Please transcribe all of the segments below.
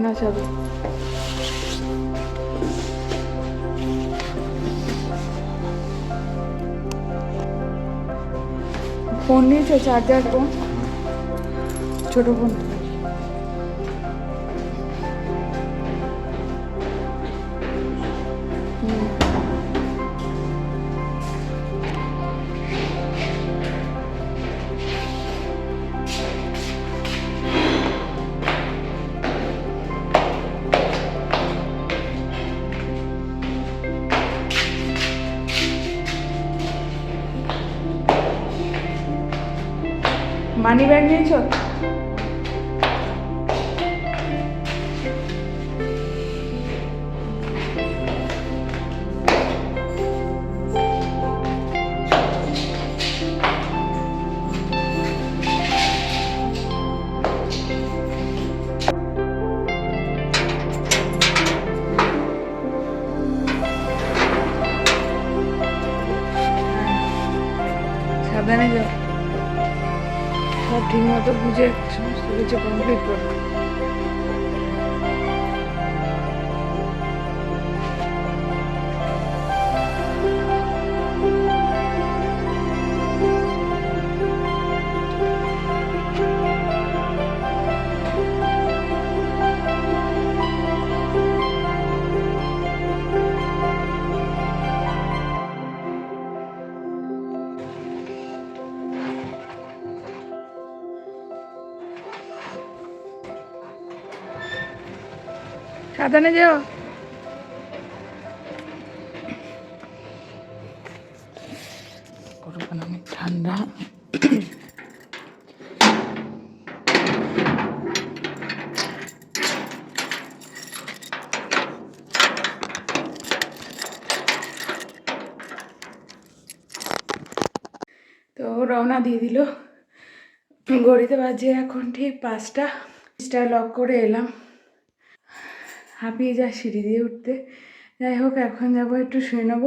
এনা যাবে। ফোন নিয়েছো charger phone ছোট ফোন। মানি ব্যাগ নিয়েছো? সাবধানে অনেক ঠান্ডা। তো রওনা দিয়ে দিল। ঘড়িতে বাজে এখন ঠিক পাঁচটা। লক করে এলাম। হাঁপিয়ে যায় সিঁড়ি দিয়ে উঠতে। যাই হোক, এখন যাব, একটু শুয়ে নেব।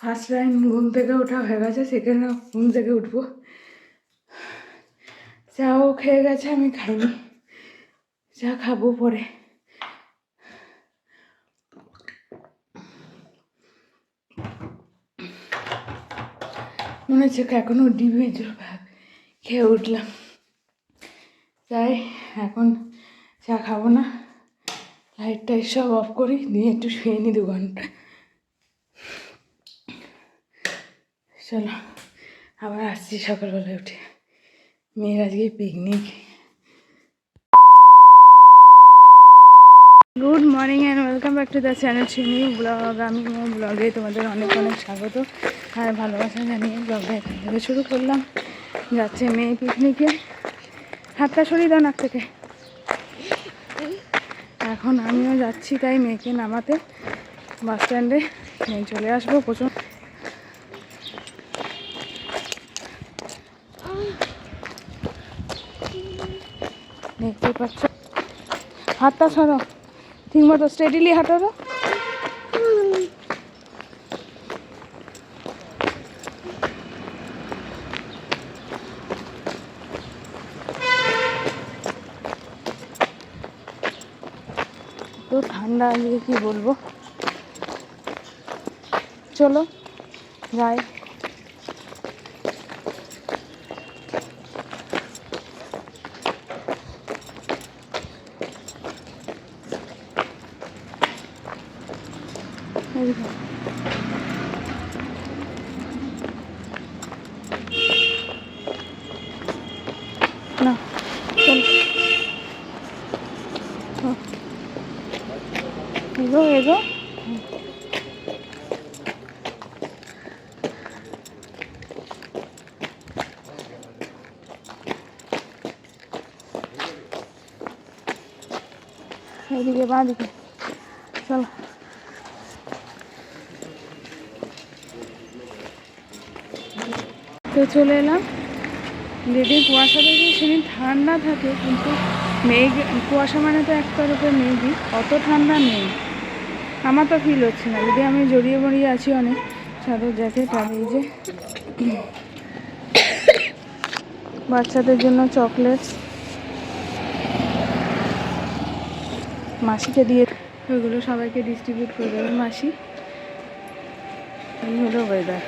ফার্স্ট লাইন ঘুম থেকে ওঠা হয়ে গেছে সেকেন্ড ঘুম থেকে উঠবো। চাও খেয়ে গেছে আমি খাইনি। চা খাব পরে। মনে হচ্ছে এখনও ডিমে ভাত খেয়ে উঠলাম। তাই এখন চা খাব না। লাইটটা সব অফ করি, নিয়ে একটু শুয়ে নিই দু ঘণ্টা। চলো, আবার আসছি সকালবেলায় উঠে। মেয়ের আজকে picnic good morning and welcome back to the channel চিনি ব্লগ আমি ব্লগে তোমাদের অনেক অনেক স্বাগত আর ভালোবাসা জানিয়ে ব্লগটা এখান থেকে শুরু করলাম। যাচ্ছে মেয়ে পিকনিকে হাতটা সরিয়ে দাও নাক থেকে। এখন আমিও যাচ্ছি তাই মেয়েকে নামাতে। বাস স্ট্যান্ডে মেয়ে চলে আসব প্রচুর। দেখতে পাচ্ছ। হাতটা সরো। ঠিক মতো স্টেডিলি হাঁটো ঠান্ডা আজকে কি বলব? চলো যাই এদিকে। না চল এগো এগো দিকে চলো। তো চলে এলাম। যেদিন কুয়াশা দেখি সেদিন ঠান্ডা থাকে, কিন্তু মেঘ, কুয়াশা মানে তো একটার উপরে মেঘই, অত ঠান্ডা নেই। আমার তো ফিল হচ্ছে না। যদি আমি জড়িয়ে মরিয়ে আছি অনেক চাদর জ্যাকেট আর এই যে বাচ্চাদের জন্য চকলেটস মাসিকে দিয়ে ওইগুলো সবাইকে ডিস্ট্রিবিউট করে দেবে মাসি। এই হলো ওয়েদার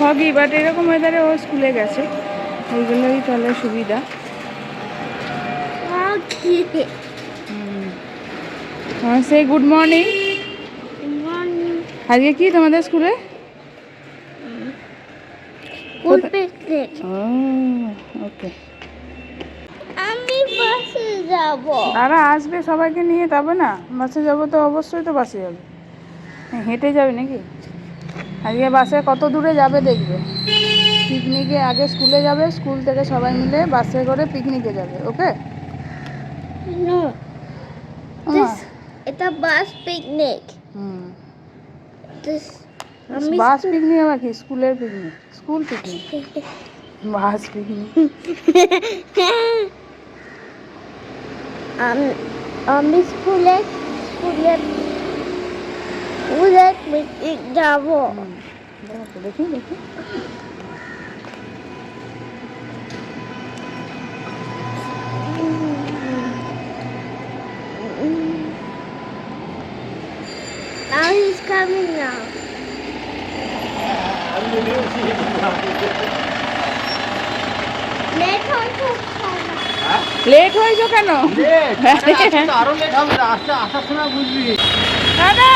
হবি বাট এরকম ওয়েদারে ও স্কুলে গেছে ওইগুলোই তাহলে সুবিধা। সে গুড মর্নিং আজকে কি তোমাদের স্কুলে ওকে বাসে যাব। তারা আসবে সবাইকে নিয়ে তবে না বাসে যাব তো অবশ্যই তো বাসে যাবে। হেঁটে যাবে নাকি? আজকে বাসে কত দূরে যাবে দেখবে। পিকনিকে আগে স্কুলে যাবে স্কুল থেকে সবাই মিলে বাসে করে পিকনিকে যাবে ওকে? এটা বাস পিকনিক। হুম। বাস পিকনিক আবার কি? স্কুলের picnic? School picnic? Bus picnic? আম- আমি স্কুলে স্কুলে স্কুলে পিকনিক যাব। দেখি দেখি Now he's coming now. Let her to late হয়েছো কেন? আরও লেট হবে না আসতে আসার সময় বুঝবি। দাদা!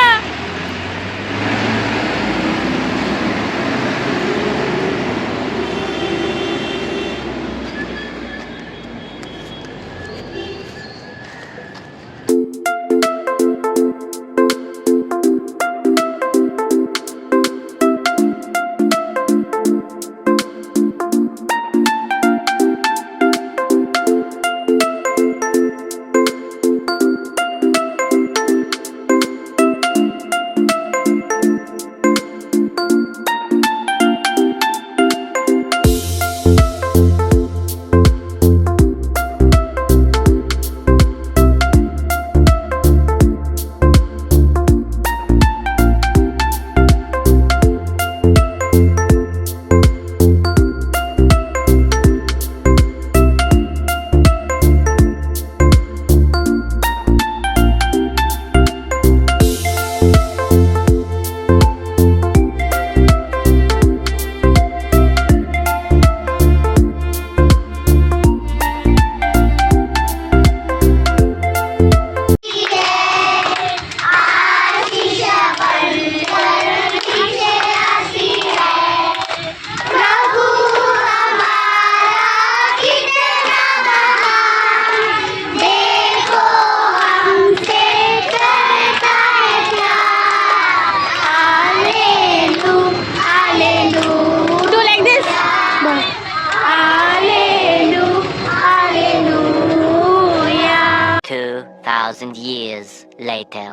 2,000 years later.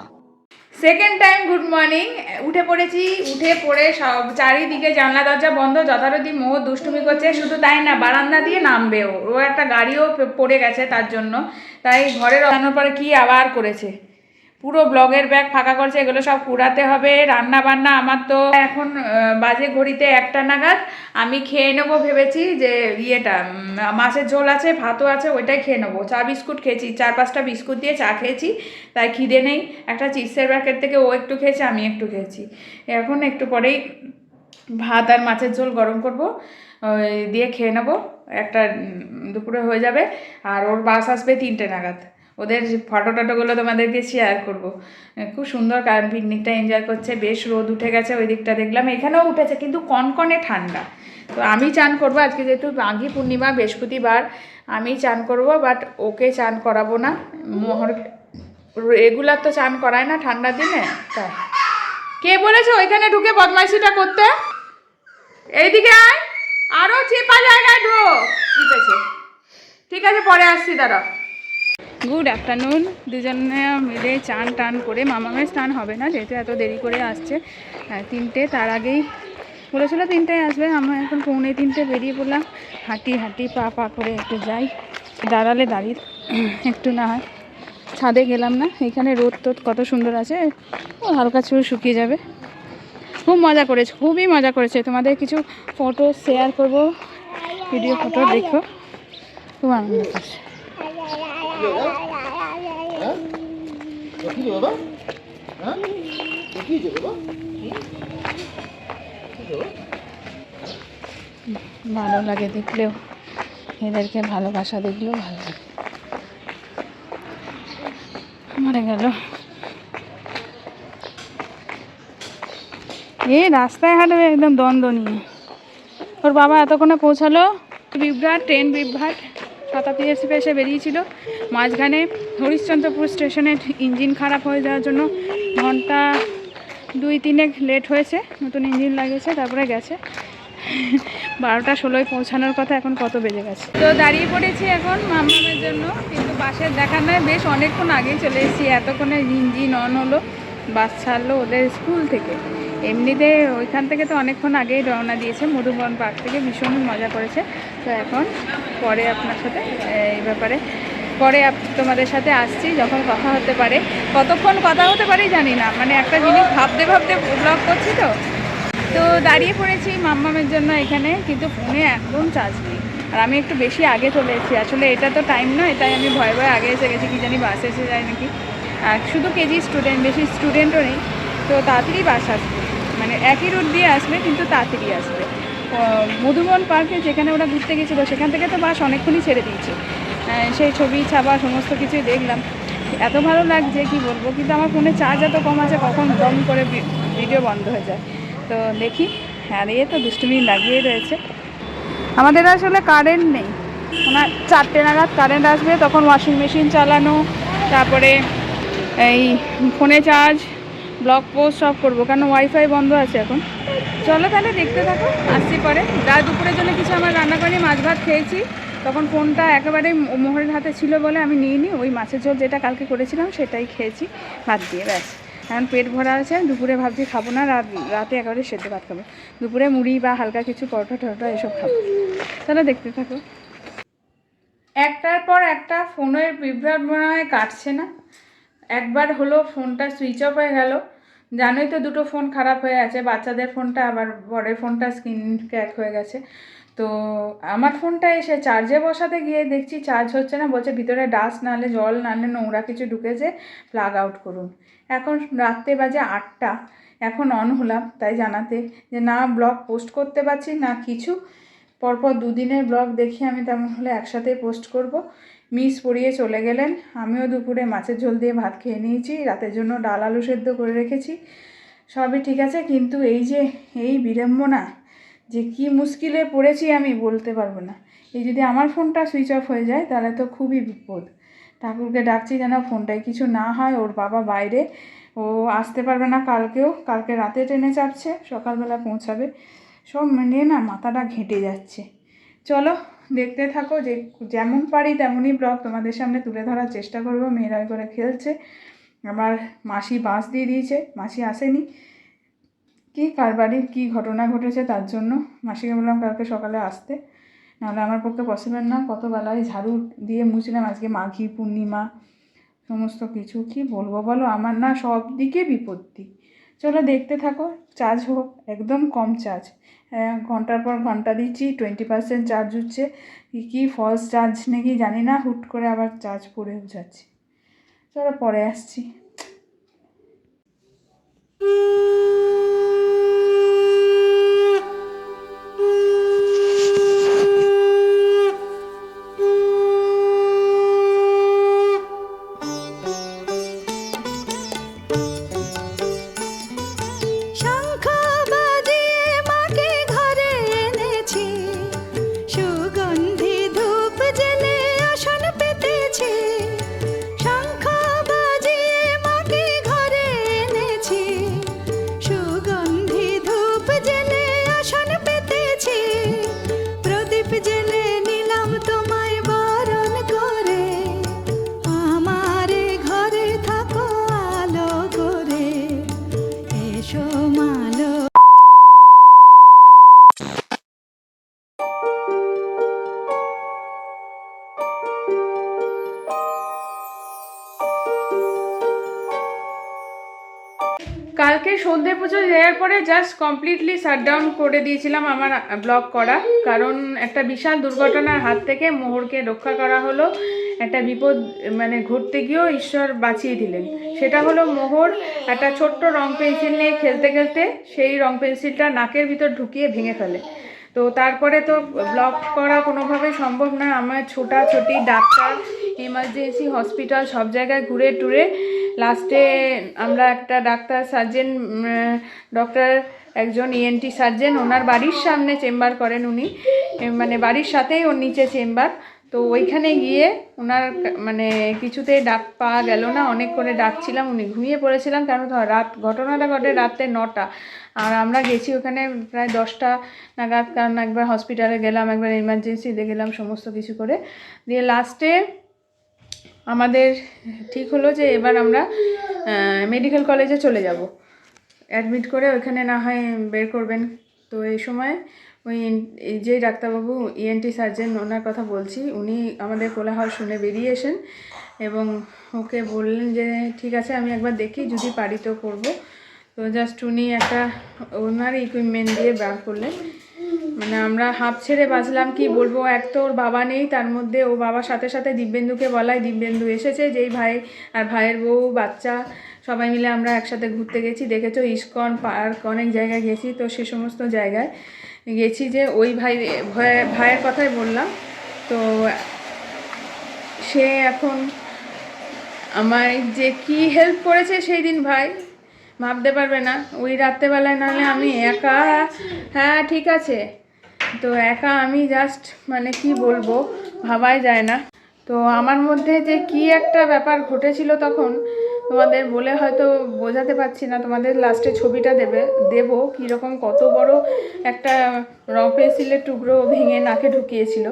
Second time good morning উঠে পড়েছি উঠে পড়ে সব চারিদিকে জানলা দরজা বন্ধ যথারীতি মোহ দুষ্টুমি করছে শুধু তাই না বারান্দা দিয়ে নামবেও। ও একটা গাড়িও পড়ে গেছে তার জন্য। তাই ঘরের রান্নার পরে কি আবার করেছে? পুরো ব্লগের ব্যাগ ফাঁকা করছে, এগুলো সব কুড়াতে হবে রান্না বান্না আমার তো এখন বাজে ঘড়িতে একটা নাগাদ, আমি খেয়ে নেব ভেবেছি যে ইয়েটা মাছের ঝোল আছে, ভাতও আছে, ওইটাই খেয়ে নেব। চা বিস্কুট খেয়েছি, চার পাঁচটা বিস্কুট দিয়ে চা খেয়েছি, তাই খিদে নেই। একটা চিপসের প্যাকেট থেকে ও একটু খেয়েছে, আমি একটু খেয়েছি। এখন একটু পরেই ভাত আর মাছের ঝোল গরম করব দিয়ে খেয়ে নেব। একটা দুপুরে হয়ে যাবে, আর ওর বাস আসবে তিনটে নাগাদ। ওদের ফটো টটোগুলো তোমাদেরকে শেয়ার করব। খুব সুন্দর পিকনিকটা এনজয় করছে, বেশ রোদ উঠে গেছে ওই দিকটা দেখলাম, এখানেও উঠেছে কিন্তু কনকনে ঠান্ডা। তো আমি চান করব, আজকে যেহেতু মাঘী পূর্ণিমা, বৃহস্পতিবার, আমি চান করব বাট ওকে চান করাবো না। মোহর রেগুলার তো চান করায় না ঠান্ডার দিনে, তাই। কে বলেছে ওইখানে ঢুকে বদমাইশিটা করতে? এইদিকে আয়, আরও চেপা জায়গায় ঢোক। আছে, ঠিক আছে, পরে আসছি দাঁড়া গুড আফটারনুন দুজনে মিলে চান টান করে মামামের স্নান হবে না, যেহেতু এত দেরি করে আসছে। তিনটে, তার আগেই বলেছিল তিনটায় আসবে, আমরা এখন পৌনে তিনটে বেরিয়ে পড়লাম। হাঁটি হাঁটি পা পা করে একটু যাই। দাঁড়ালে দাঁড়িয়ে একটু না হয়। ছাদে গেলাম না, এখানে রোদ টোদ কত সুন্দর আছে। ও, হালকা চুল শুকিয়ে যাবে। খুব মজা করেছে, খুবই মজা করেছে। তোমাদের কিছু ফটো শেয়ার করব ভিডিও ফটো দেখো। খুব আনন্দ করছে। হ্যাঁ? বাবা? ভালো লাগে দেখলেও। এদেরকে ভালোবাসা দেখলেও ভালো লাগে। মরে গেল। এই রাস্তায় হাঁটবে একদম দ্বন্দ্ব নিয়ে। ওর বাবা এতক্ষণে পৌঁছালো, বিভ্রাট ট্রেন বিভ্রাট শতাব্দী এসে এসে বেরিয়েছিল। মাঝখানে হরিশ্চন্দ্রপুর স্টেশনের ইঞ্জিন খারাপ হয়ে যাওয়ার জন্য ঘণ্টা দুই তিনেক লেট হয়েছে, নতুন ইঞ্জিন লাগিয়েছে, তারপরে গেছে। বারোটা ষোলোয় পৌঁছানোর কথা এখন কত বেজে গেছে? তো দাঁড়িয়ে পড়েছি এখন মামামের জন্য, কিন্তু বাসের দেখা নয়, বেশ অনেকক্ষণ আগেই চলে এসেছি। এতক্ষণে ইঞ্জিন অন হলো, বাস ছাড়লো ওদের স্কুল থেকে। এমনিতে ওইখান থেকে তো অনেকক্ষণ আগেই রওনা দিয়েছে, মধুবন পার্ক থেকে ভীষণ মজা করেছে। তো এখন পরে আপনার সাথে এই ব্যাপারে পরে তোমাদের সাথে আসছি, যখন কথা হতে পারে। কতক্ষণ কথা হতে পারে জানি না মানে একটা জিনিস ভাবতে ভাবতে ব্লগ করছি তো। তো দাঁড়িয়ে পড়েছি মাম্মামের জন্য এখানে, কিন্তু ফোনে একদম চার্জ নেই। আর আমি একটু বেশি আগে চলে এসেছি। আসলে এটা তো টাইম নয়, তাই আমি ভয়ে ভয়ে আগে এসে গেছি, কি জানি বাস এসে যায় নাকি। আর শুধু কেজি স্টুডেন্ট বেশি স্টুডেন্টও নেই, তো তাড়াতাড়ি বাস আসবে। মানে একই রুট দিয়ে আসবে, কিন্তু তাড়াতাড়ি আসবে। মধুবন পার্কে যেখানে ওরা ঘুরতে গেছিল, সেখান থেকে তো বাস অনেকক্ষণই ছেড়ে দিয়েছে। সেই ছবি ছাপা সমস্ত কিছুই দেখলাম। এত ভালো লাগছে, কি বলব? কিন্তু আমার ফোনে চার্জ এত কম আছে, কখন দম করে ভিডিও বন্ধ হয়ে যায়। তো দেখি হ্যাঁ এ তো দুষ্টুমি লাগিয়ে রয়েছে। আমাদের আসলে কারেন্ট নেই। ওনার চারটে নাগাদ কারেন্ট আসবে, তখন ওয়াশিং মেশিন চালানো, তারপরে এই ফোনে চার্জ ব্লগ পোস্ট সব করব। কারণ ওয়াইফাই বন্ধ আছে এখন? চলো তাহলে দেখতে থাকো, আসছি পরে। রাত দুপুরের জন্য কিছু আমার রান্না করি মাছ ভাত খেয়েছি। তখন ফোনটা একেবারেই মোহরের হাতে ছিল বলে আমি নিইনি। ওই মাছের ঝোল যেটা কালকে করেছিলাম সেটাই খেয়েছি, ভাত দিয়ে ব্যাস। এখন পেট ভরা আছে দুপুরে ভাবছি খাব না, রাত, রাতে একেবারে সেদ্ধ ভাত খাব। দুপুরে মুড়ি বা হালকা কিছু পরোটা টরোটা এসব খাব। তাহলে দেখতে থাকো। একটার পর একটা ফোনের বিভ্রাট মনে হয় কাটছে না। একবার হলো ফোনটা সুইচ অফ হয়ে গেল। জানোই তো দুটো ফোন খারাপ হয়ে আছে, বাচ্চাদের ফোনটা, আবার বড়ের ফোনটা স্ক্রিন ক্র্যাক হয়ে গেছে। তো আমার ফোনটা এসে চার্জে বসাতে গিয়ে দেখছি চার্জ হচ্ছে না, বলছে ভিতরে ডাস্ট নালে জল নালে নোংরা কিছু ঢুকেছে প্লাগ আউট করুন। এখন রাত্রে বাজে আটটা, এখন অন হলাম তাই জানাতে যে না ব্লগ পোস্ট করতে পারছি না কিছু। পরপর দুদিনের ব্লগ দেখি আমি তেমন হলে একসাথেই পোস্ট করব। মিস পড়িয়ে চলে গেলেন। আমিও দুপুরে মাছের ঝোল দিয়ে ভাত খেয়ে নিয়েছি, রাতের জন্য ডাল আলু সেদ্ধ করে রেখেছি। সবই ঠিক আছে, কিন্তু এই যে, এই বিড়ম্বনা, যে কি মুশকিলে পড়েছি আমি বলতে পারব না। এই যদি আমার ফোনটা সুইচ অফ হয়ে যায়, তাহলে তো খুবই বিপদ। ঠাকুরকে ডাকছি যেন ফোনটায় কিছু না হয়, ওর বাবা বাইরে। ও আসতে পারবে না কালকেও, কালকে রাতে ট্রেনে চাপছে, সকালবেলা পৌঁছাবে। সব মিলিয়ে না মাথাটা ঘেঁটে যাচ্ছে। চলো দেখতে থাকো যে যেমন পারি তেমনই ব্লগ তোমাদের সামনে তুলে ধরার চেষ্টা করব। মেয়েরা করে খেলছে। আমার মাসি বাঁশ দিয়ে দিয়েছে। মাসি আসেনি। কি কার বাড়ির কী ঘটনা ঘটেছে তার জন্য? মাসিকে বললাম কালকে সকালে আসতে। নাহলে আমার পক্ষে পসিবল না। কত বেলায় ঝাড়ু দিয়ে মুছলাম। আজকে মাঘী, পূর্ণিমা, সমস্ত কিছু। কি বলব বলো? আমার না সব দিকে বিপত্তি। চলো দেখতে থাকো চার্জ হোক, একদম কম চার্জ ঘণ্টার পর ঘণ্টা দিচ্ছি টোয়েন্টি পার্সেন্ট চার্জ হচ্ছে। কী কী ফলস চার্জ নাকি জানি না, হুট করে আবার চার্জ পড়েও যাচ্ছে। চলো পরে আসছি। কালকে সন্ধে পুজো দেওয়ার পরে জাস্ট কমপ্লিটলি শাটডাউন করে দিয়েছিলাম আমার ব্লগ করা। কারণ একটা বিশাল দুর্ঘটনার হাত থেকে মোহরকে রক্ষা করা হলো। একটা বিপদ মানে ঘুরতে গিয়েও ঈশ্বর বাঁচিয়ে দিলেন। সেটা হলো মোহর একটা ছোট্ট রং পেন্সিল নিয়ে খেলতে খেলতে সেই রং পেন্সিলটা নাকের ভিতর ঢুকিয়ে ভেঙে ফেলে। তো তারপরে তো ব্লক করা কোনোভাবেই সম্ভব না। আমার ছোটাছুটি, ডাক্তার ইমার্জেন্সি হসপিটাল সব জায়গায় ঘুরে টুরে লাস্টে আমরা একটা ডাক্তার সার্জেন ডক্টর একজন ইএনটি সার্জেন ওনার বাড়ির সামনে চেম্বার করেন উনি। মানে বাড়ির সাথেই ওর নিচে চেম্বার তো ওইখানে গিয়ে ওনার মানে কিছুতেই ডাক পাওয়া গেল না, অনেক করে ডাকছিলাম, উনি ঘুমিয়ে পড়েছিলাম ধর, রাত, ঘটনাটা ঘটে রাতে নটা। আর আমরা গেছি ওখানে প্রায় দশটা নাগাদ, কারণ একবার হসপিটালে গেলাম, একবার ইমার্জেন্সিতে গেলাম, সমস্ত কিছু করে। দিয়ে লাস্টে আমাদের ঠিক হলো যে এবার আমরা মেডিকেল কলেজে চলে যাব। অ্যাডমিট করে ওইখানে না হয় বের করবেন। তো এই সময় ওই যে ডাক্তারবাবু ইএনটি সার্জেন ওনার কথা বলছি, উনি আমাদের কোলাহল শুনে বেরিয়ে এসেন এবং ওকে বললেন যে, ঠিক আছে, আমি একবার দেখি, যদি পারি তো করব। তো জাস্ট উনি একটা ওনার ইকুইপমেন্ট দিয়ে বার করলেন। মানে আমরা হাঁপ ছেড়ে বাঁচলাম, কি বলব? এক তো ওর বাবা নেই, তার মধ্যে ও বাবার সাথে সাথে দিব্যেন্দুকে বলায় দিব্যেন্দু এসেছে, যেই ভাই আর ভাইয়ের বউ, বাচ্চা, সবাই মিলে আমরা একসাথে ঘুরতে গেছি। দেখেছ, ইস্কন পার্ক, অনেক জায়গায় গেছি, তো সে সমস্ত জায়গায় গেছি যে ওই ভাই, ভাই- ভাইয়ের কথাই বললাম। তো সে এখন আমায় যে কি হেল্প করেছে সেই দিন ভাই ভাবতে পারবে না। ওই রাত্রেবেলায় নাহলে আমি একা। হ্যাঁ ঠিক আছে। তো একা আমি জাস্ট মানে কি বলব, ভাবাই যায় না। তো আমার মধ্যে যে কি একটা ব্যাপার ঘটেছিল তখন, তোমাদের বলে হয়তো বোঝাতে পারছি না। তোমাদের লাস্টে ছবিটা দেবে, দেবো। কীরকম কত বড় একটা রং পেন্সিলের টুকরো ভেঙে নাকে ঢুকিয়েছিল।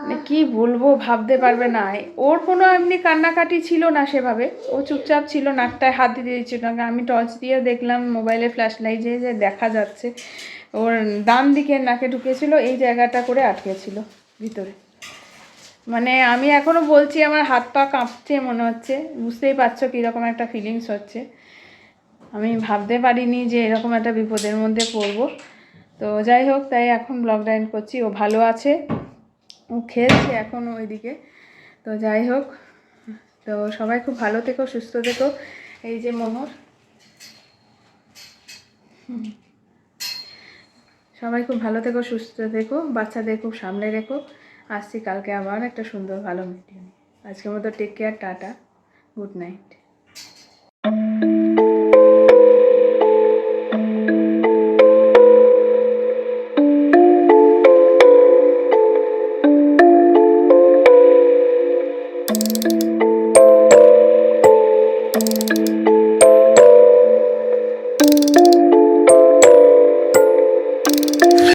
মানে কি বলব, ভাবতে পারবে না। ওর কোনো এমনি কান্নাকাটি ছিল না সেভাবে। ও চুপচাপ ছিল, নাকটায় হাত দিয়ে দিচ্ছিল না আমি টর্চ দিয়ে দেখলাম মোবাইলে ফ্ল্যাশ লাইটে যে দেখা যাচ্ছে। ওর ডান দিকে নাকে ঢুকেছিল, এই জায়গাটা করে আটকেছিল ভিতরে। মানে আমি এখনও বলছি, আমার হাত পা কাঁপছে মনে হচ্ছে। বুঝতেই পারছ কীরকম একটা ফিলিংস হচ্ছে। আমি ভাবতে পারিনি যে এরকম একটা বিপদের মধ্যে পড়ব। তো যাই হোক, তাই এখন ব্লগ ডাইন করছি। ও ভালো আছে। ও খেলছে এখন ওইদিকে। তো যাই হোক, তো সবাই খুব ভালো থেকো, সুস্থ থেকো। এই যে মোহর। সবাই খুব ভালো থেকো, সুস্থ থেকো, বাচ্চাদের খুব সামনে রেখো। আসছি কালকে আবার একটা সুন্দর, ভালো নিয়ে আজকের মতো take care tata good night